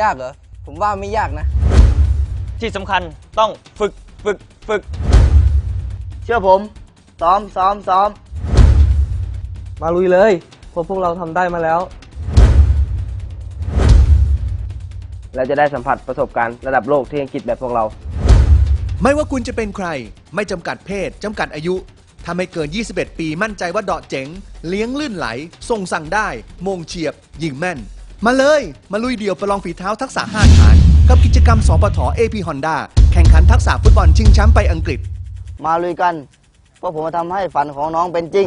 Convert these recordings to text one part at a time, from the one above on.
ยากเหรอ ผมว่าไม่ยากนะ ที่สำคัญต้องฝึกฝึกฝึก เชื่อผม ซ้อมซ้อมซ้อม มาลุยเลยเพราะพวกเราทำได้มาแล้วเราจะได้สัมผัสประสบการณ์ระดับโลกที่อังกฤษแบบพวกเรา ไม่ว่าคุณจะเป็นใคร ไม่จำกัดเพศ จำกัดอายุถ้าไม่เกิน 21 ปีมั่นใจว่าเดาะเจ๋ง เลี้ยงลื่นไหล ส่งสั่งได้ มงเฉียบ ยิงแม่น มาเลย มาลุยเดี่ยวประลองฝีเท้าทักษะ 5 ฐาน กับกิจกรรมสปท AP Honda แข่งขันทักษะฟุตบอลชิงแชมป์ไปอังกฤษ มาลุยกันเพราะผมจะทำให้ฝันของน้องเป็นจริง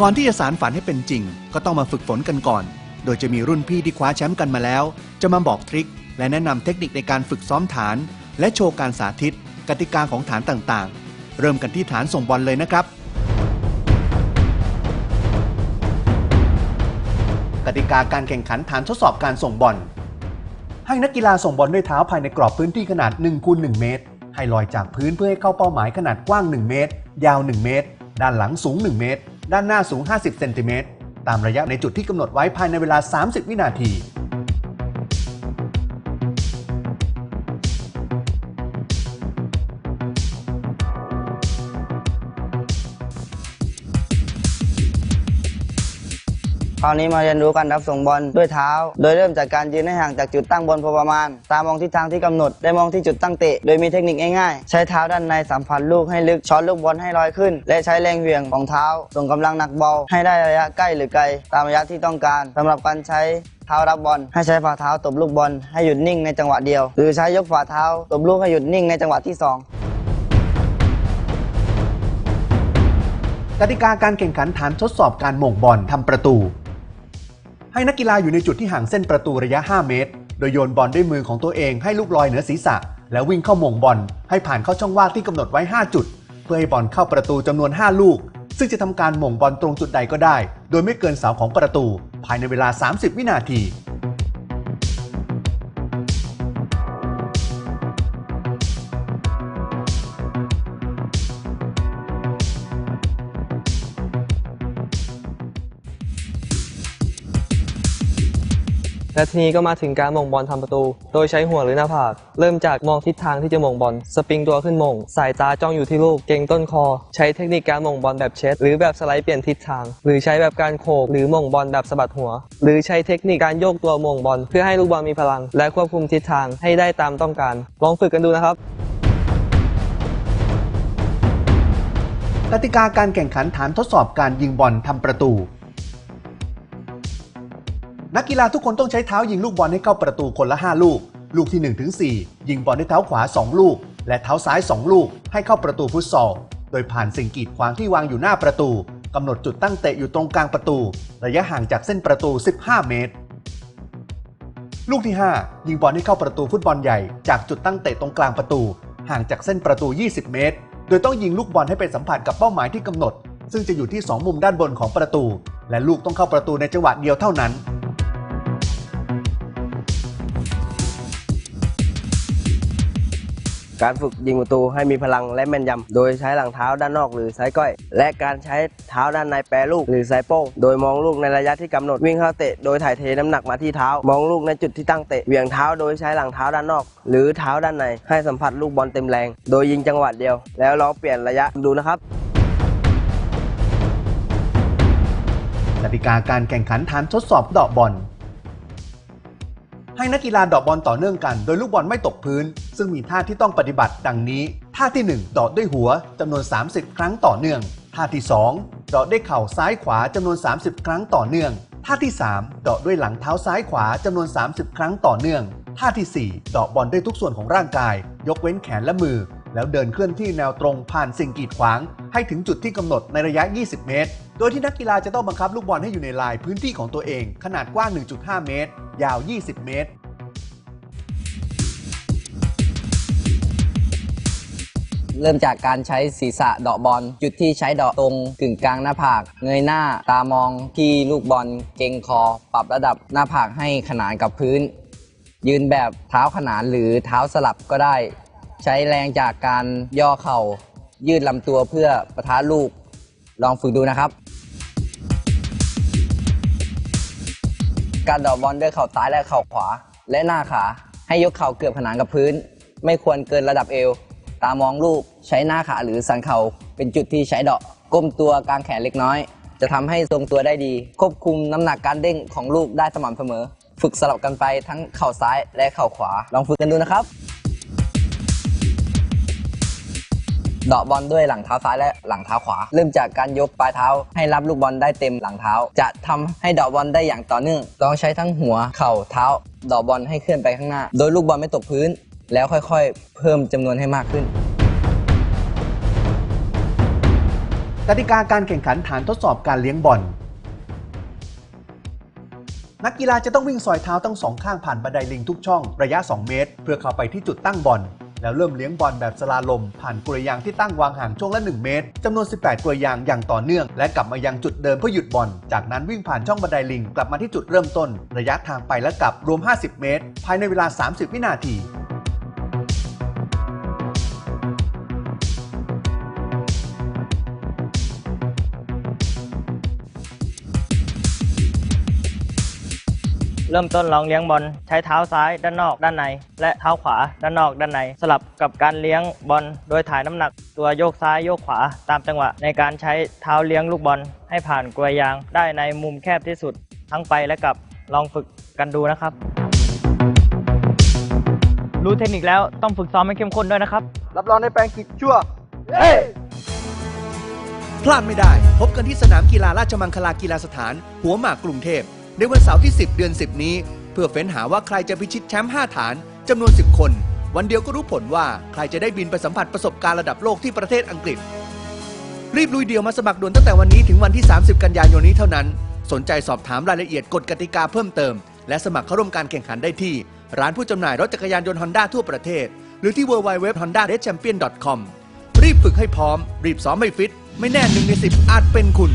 ก่อนที่จะสารฝันให้เป็นจริง ก็ต้องมาฝึกฝนกันก่อน โดยจะมีรุ่นพี่ที่คว้าแชมป์กันมาแล้ว จะมาบอกทริคและแนะนำเทคนิคในการฝึกซ้อมฐาน และโชว์การสาธิต กติกาของฐานต่างๆ เริ่มกันที่ฐานส่งบอลเลยนะครับ กติกาการแข่งขันฐานทดสอบการส่งบอล ให้นักกีฬาส่งบอลด้วยเท้าภายในกรอบพื้นที่ขนาด1คูณ1เมตร ให้ลอยจากพื้นเพื่อให้เข้าเป้าหมายขนาดกว้าง 1 เมตร ยาว 1 เมตร ด้านหลังสูง 1 เมตร ด้านหน้าสูง 50 เซนติเมตร ตามระยะในจุดที่กำหนดไว้ภายในเวลา 30 วินาที ราวนี้มาเรียนรู้การรับส่งบอลด้วยเท้า โดยเริ่มจากการยืนให้ห่างจากจุดตั้งบอลพอประมาณ ตามมองทิศทางที่กำหนด ได้มองที่จุดตั้งเตะ โดยมีเทคนิคง่ายๆ ใช้เท้าด้านในสัมผัสลูกให้ลึก ช้อนลูกบอลให้ลอยขึ้น และใช้แรงเหวี่ยงของเท้า ส่งกำลังหนักเบาให้ได้ระยะใกล้หรือไกล ตามระยะที่ต้องการสำหรับการใช้เท้ารับบอลให้ใช้ฝ่าเท้าตบลูกบอลให้หยุดนิ่งในจังหวะเดียว หรือใช้ยกฝ่าเท้าตบลูกให้หยุดนิ่งในจังหวะที่สองกติกาการแข่งขันฐานทดสอบการหม่งบอลทำประตู ให้นักกีฬาอยู่ในจุดที่ห่างเส้นประตูระยะ 5 เมตร โดยโยนบอลด้วยมือของตัวเองให้ลูกลอยเหนือศีรษะ แล้ววิ่งเข้าหม่งบอลให้ผ่านเข้าช่องว่างที่กำหนดไว้ 5 จุด เพื่อให้บอลเข้าประตูจำนวน 5 ลูก ซึ่งจะทำการหม่งบอลตรงจุดใดก็ได้ โดยไม่เกินเสาของประตู ภายในเวลา 30 วินาที และทีนี้ก็มาถึงการมงบอลทำประตู โดยใช้หัวหรือหน้าผาก เริ่มจากมองทิศทางที่จะมงบอล สปริงตัวขึ้นมง สายตาจ้องอยู่ที่ลูก เก่งต้นคอ ใช้เทคนิคการมงบอลแบบเช็ด หรือแบบสไลด์เปลี่ยนทิศทาง หรือใช้แบบการโขกหรือมงบอลแบบสะบัดหัว หรือใช้เทคนิคการโยกตัวมงบอล เพื่อให้ลูกบอลมีพลัง และควบคุมทิศทางให้ได้ตามต้องการ ลองฝึกกันดูนะครับกติกาการแข่งขันฐานทดสอบการยิงบอลทำประตู นักกีฬาทุกคนต้องใช้เท้ายิงลูกบอลให้เข้าประตูคนละ 5 ลูก ลูกที่1ถึง4ยิงบอลด้วยเท้าขวา 2 ลูก และเท้าซ้าย 2 ลูก ให้เข้าประตูฟุตซอล โดยผ่านสิ่งกีดขวางที่วางอยู่หน้าประตูกำหนดจุดตั้งเตะอยู่ตรงกลางประตู ระยะห่างจากเส้นประตู 15 เมตร ลูกที่ 5 ยิงบอลให้เข้าประตูฟุตบอลใหญ่ จากจุดตั้งเตะตรงกลางประตู ห่างจากเส้นประตู 20 เมตร โดยต้องยิงลูกบอลให้ไปสัมผัสกับเป้าหมายที่กำหนด ซึ่งจะอยู่ที่ 2 มุมด้านบนของประตู และลูกต้องเข้าประตูในจังหวะเดียวเท่านั้น การฝึกยิงประตูให้มีพลังและแม่นยำ โดยใช้หลังเท้าด้านนอกหรือไซก้อย และการใช้เท้าด้านในแปรลูกหรือไซโป้ง โดยมองลูกในระยะที่กำหนดวิ่งเข้าเตะโดยถ่ายเทน้ำหนักมาที่เท้า มองลูกในจุดที่ตั้งเตะเหวี่ยงเท้าโดยใช้หลังเท้าด้านนอก หรือเท้าด้านในให้สัมผัสลูกบอลเต็มแรง โดยยิงจังหวะเดียว แล้วลองเปลี่ยนระยะดูนะครับกติกาการแข่งขันฐานทดสอบเดาะบอล ให้นักกีฬาดาะบอลต่อเนื่องกัน โดยลูกบอลไม่ตกพื้น ซึ่งมีท่าที่ต้องปฏิบัติดังนี้ ท่าที่ 1ดาะด้วยหัวจำนวน 30 ครั้งต่อเนื่อง ท่าที่ 2ดาะด้วยเข่าซ้ายขวาจำนวน 30 ครั้งต่อเนื่อง ท่าที่ 3ดาะด้วยหลังเท้าซ้ายขวาจำนวน 30 ครั้งต่อเนื่อง ท่าทีสี่4ดาะบอลด้วยทุกส่วนของร่างกาย ยกเว้นแขนและมือ แล้วเดินเคลื่อนที่แนวตรงผ่านสิ่งกีดขวาง ให้ถึงจุดที่กำหนดในระยะ 20 เมตร โดยที่นักกีฬาจะต้องบังคับลูกบอลให้อยู่ในลายพื้นที่ของตัวเอง ขนาดกว้าง 1.5 เมตร ยาว 20 เมตร เริ่มจากการใช้ศีรษะเดาะบอล จุดที่ใช้เดาะตรงกึ่งกลางหน้าผาก เงยหน้าตามองที่ลูกบอลเกรงคอ ปรับระดับหน้าผากให้ขนานกับพื้น ยืนแบบเท้าขนานหรือเท้าสลับก็ได้ ใช้แรงจากการย่อเข่า ยืดลำตัวเพื่อประทะลูก ลองฝึกดูนะครับ การดอกบอลด้วยเข่าซ้ายและเข่าขวา และหน้าขา ให้ยกเข่าเกือบผนานกับพื้น ไม่ควรเกินระดับเอว ตามองลูกใช้หน้าขาหรือสันเข่าเป็นจุดที่ใช้เดาะก้มตัวกลางแขนเล็กน้อย จะทำให้ทรงตัวได้ดี ควบคุมน้ำหนักการเด้งของลูกได้สม่ำเสมอ ฝึกสลับกันไปทั้งเข่าซ้ายและเข่าขวา ลองฝึกกันดูนะครับ เดาะบอลด้วยหลังเท้าซ้ายและหลังเท้าขวา เริ่มจากการยกปลายเท้า ให้รับลูกบอลได้เต็มหลังเท้า จะทำให้เดาะบอลได้อย่างต่อเนื่องต้องใช้ทั้งหัวเข่าเท้าเดาะบอลให้เคลื่อนไปข้างหน้า โดยลูกบอลไม่ตกพื้น แล้วค่อยๆ เพิ่มจำนวนให้มากขึ้นกติกาการแข่งขันฐานทดสอบการเลี้ยงบอลนักกีฬาจะต้องวิ่งซอยเท้าทั้งสองข้างผ่านบันไดลิงทุกช่องระยะ 2 เมตร เพื่อเข้าไปที่จุดตั้งบอล แล้วเริ่มเลี้ยงบอลแบบสลาลม ผ่านกลวยยางที่ตั้งวางห่างช่วงละ 1 เมตรจำนวน 18กลวยยางอย่างต่อเนื่อง และกลับมายังจุดเดิมเพื่อหยุดบอล จากนั้นวิ่งผ่านช่องบันไดลิงกลับมาที่จุดเริ่มต้น ระยะทางไปและกลับรวม 50 เมตร ภายในเวลา 30 วินาที เริ่มต้นลองเลี้ยงบอลใช้เท้าซ้ายด้านนอกด้านใน และเท้าขวาด้านนอกด้านใน สลับกับการเลี้ยงบอลโดยถ่ายน้ำหนัก ตัวโยกซ้ายโยกขวาตามจังหวะ ในการใช้เท้าเลี้ยงลูกบอลให้ผ่านกลวยยาง ได้ในมุมแคบที่สุด ทั้งไปและกลับลองฝึกกันดูนะครับ รู้เทคนิคแล้วต้องฝึกซ้อมให้เข้มข้นด้วยนะครับ รับรองได้แปลงกิจชั่วพลาดไม่ได้ พบกันที่สนามกีฬาราชมังคลากีฬาสถาน หัวหมากกรุงเทพ ในวันเสาร์ที่ 10 เดือน 10 นี้ เพื่อเฟ้นหาว่าใครจะพิชิตแชมป์5ฐานจำนวน 10 คน วันเดียวก็รู้ผลว่าใครจะได้บินไปสัมผัสประสบการณ์ระดับโลกที่ประเทศอังกฤษ รีบลุยเดียวมาสมัครด่วนตั้งแต่วันนี้ถึงวันที่ 30 กันยายนนี้เท่านั้น สนใจสอบถามรายละเอียดกฎกติกาเพิ่มเติม และสมัครเข้าร่วมการแข่งขันได้ที่ ร้านผู้จำหน่ายรถจักรยานยนต์ฮอนด้าทั่วประเทศ หรือที่ www.honda-champion.com รีบฝึกให้พร้อม รีบซ้อมให้ฟิต ไม่แน่หนึ่งในสิบอาจเป็นคุณ